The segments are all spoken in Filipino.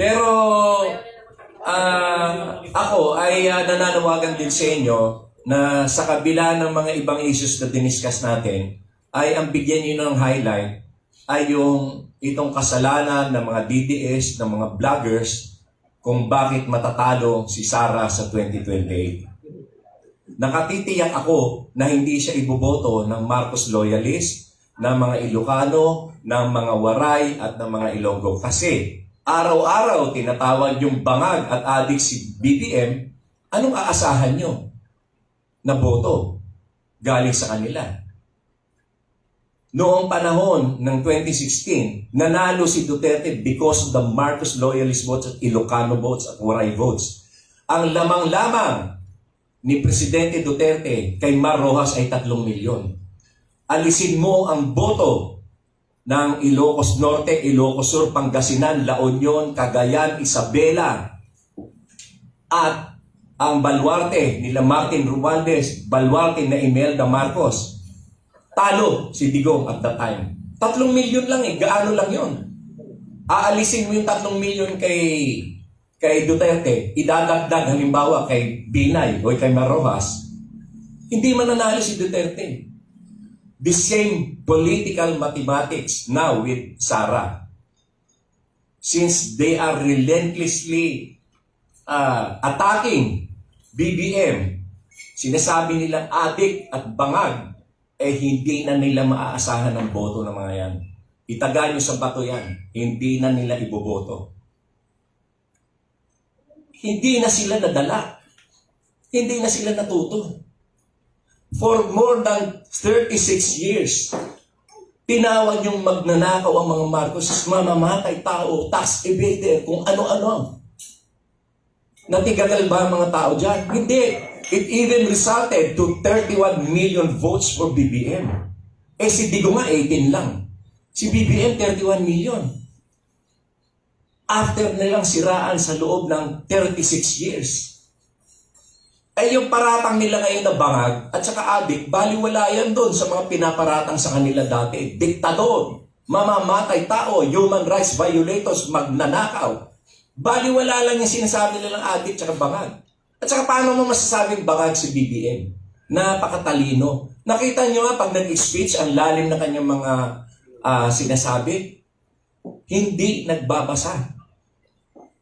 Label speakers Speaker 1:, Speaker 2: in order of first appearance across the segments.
Speaker 1: Pero ah, ako ay ah, nananawagan din sa inyo na sa kabila ng mga ibang issues na diniscuss natin, ay ang bigyan nyo ng highlight ay yung itong kasalanan ng mga DDS, ng mga vloggers, kung bakit matatalo si Sara sa 2028. Nakatitiyak ako na hindi siya iboboto ng Marcos loyalist, ng mga Ilocano, ng mga Waray at ng mga Ilonggo. Kasi araw-araw tinatawag yung bangag at adik si BBM, anong aasahan nyo na boto galing sa kanila? Noong panahon ng 2016, nanalo si Duterte because of the Marcos loyalist votes at Ilocano votes at Waray votes. Ang lamang-lamang ni Presidente Duterte kay Mar Rojas ay 3 milyon. Alisin mo ang boto ng Ilocos Norte, Ilocos Sur, Pangasinan, La Union, Cagayan, Isabela at ang Baluarte nila Martin Rubaldes, Baluarte na Imelda Marcos. Talo si Digong at that time. Tatlong milyon lang eh. Gaano lang yon? Aalisin mo yung tatlong milyon kay kay Duterte, idadagdag halimbawa kay Binay o kay Marojas, hindi mananalo si Duterte. The same political mathematics now with Sara. Since they are relentlessly uh, attacking BBM, sinasabi nilang adik at bangag, eh hindi na nila maaasahan ng boto ng mga yan. Itaga nyo sa bato yan, hindi na nila iboboto. Hindi na sila nadala. Hindi na sila natuto. For more than 36 years, tinawag yung magnanakaw ang mga Marcos, mamamatay tao, tax evader, kung ano-ano. Natigagal ba ang mga tao dyan? Hindi. It even resulted to 31 million votes for BBM. Eh si Digo nga 18 lang. Si BBM 31 million. After nilang siraan sa loob ng 36 years. Ay yung paratang nila ngayon na bangag at saka adik, baliwala yan doon sa mga pinaparatang sa kanila dati. Diktador, mamamatay tao, human rights violators, magnanakaw. Baliwala lang yung sinasabi nilang adik at bangag. At saka paano mo masasabing bangag si BBM? Napakatalino. Nakita nyo nga pag nag-speech, ang lalim na kanyang mga ah, sinasabi, hindi nagbabasa.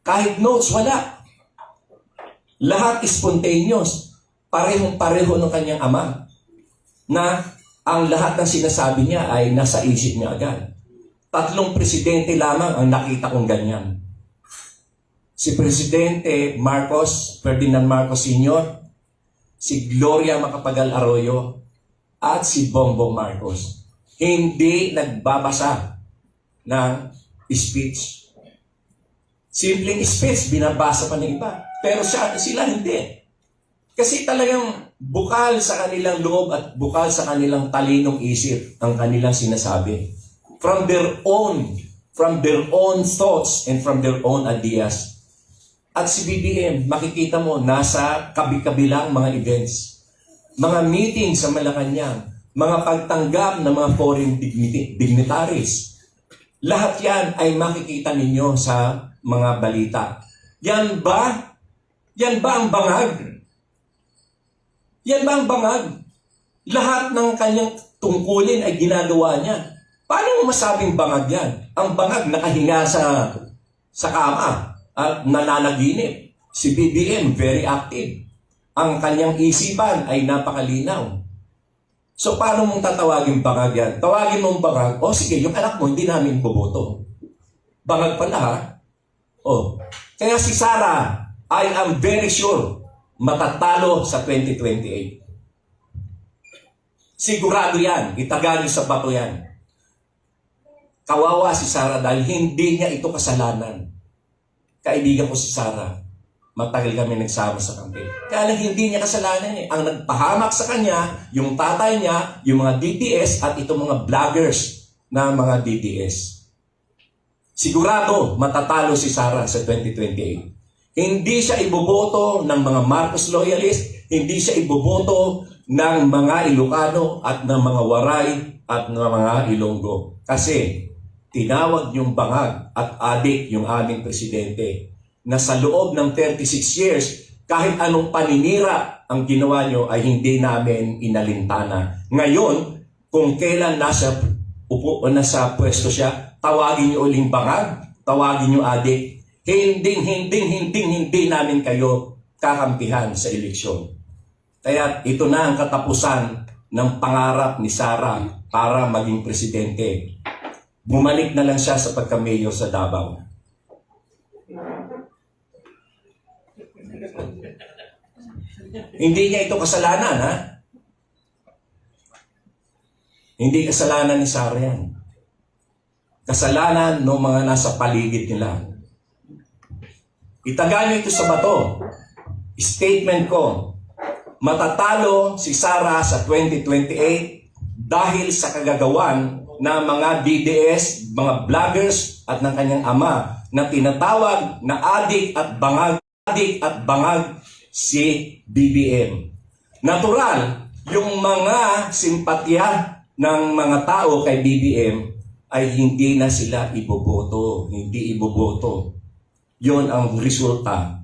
Speaker 1: Kahit notes, wala. Lahat spontaneous. Parehong-pareho ng kanyang ama. Na ang lahat ng sinasabi niya ay nasa isip niya agad. Tatlong presidente lamang ang nakita kong ganyan. Si Presidente Marcos, Ferdinand Marcos Sr., si Gloria Macapagal Arroyo, at si Bongbong Marcos. Hindi nagbabasa ng speech. Simpleng speech, binabasa pa ng iba. Pero siya, sila hindi. Kasi talagang bukal sa kanilang loob at bukal sa kanilang talinong isip ang kanilang sinasabi. From their own, from their own thoughts and from their own ideas. At si BBM, makikita mo, nasa kabi-kabilang mga events. Mga meeting sa Malacanang, mga pagtanggap ng mga foreign dignitaries. Lahat yan ay makikita ninyo sa mga balita. Yan ba? Yan ba ang bangag? Yan ba ang bangag? Lahat ng kanyang tungkulin ay ginagawa niya. Paano mo masabing bangag yan? Ang bangag nakahinga sa sa kama at nananaginip. Si BBM, very active. Ang kanyang isipan ay napakalinaw. So, paano mong tatawagin bangag yan? Tawagin mong bangag, o sige, yung anak mo, hindi namin boboto. Bangag pala ha? O, kaya si Sara, I am very sure, matatalo sa 2028. Sigurado yan, itaga niyo sa bato yan. Kawawa si Sara dahil hindi niya ito kasalanan kaibigan ko si Sarah. Matagal kami nagsama sa kampi. Kaya lang hindi niya kasalanan eh. Ang nagpahamak sa kanya, yung tatay niya, yung mga DDS at itong mga vloggers na mga DDS. Sigurado matatalo si Sarah sa 2028. Hindi siya iboboto ng mga Marcos loyalist, hindi siya iboboto ng mga Ilocano at ng mga Waray at ng mga Ilonggo. Kasi tinawag yung bangag at adik yung aming presidente na sa loob ng 36 years, kahit anong paninira ang ginawa nyo ay hindi namin inalintana. Ngayon, kung kailan nasa, upo, o nasa pwesto siya, tawagin nyo uling bangag, tawagin nyo adik, hindi, hindi, hindi, hindi namin kayo kakampihan sa eleksyon. Kaya ito na ang katapusan ng pangarap ni Sara para maging presidente. Bumalik na lang siya sa pagka-mayor sa Davao. Hindi niya ito kasalanan, ha? Hindi kasalanan ni Sara yan. Kasalanan ng mga nasa paligid nila. Itaga niyo ito sa bato. Statement ko, matatalo si Sara sa 2028 dahil sa kagagawan ng mga DDS, mga vloggers at ng kanyang ama na tinatawag na adik at bangag, adik at bangag si BBM. Natural, yung mga simpatya ng mga tao kay BBM ay hindi na sila iboboto, hindi iboboto. Yon ang resulta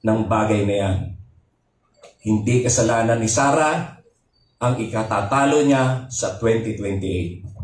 Speaker 1: ng bagay na yan. Hindi kasalanan ni Sara ang ikatatalo niya sa 2028.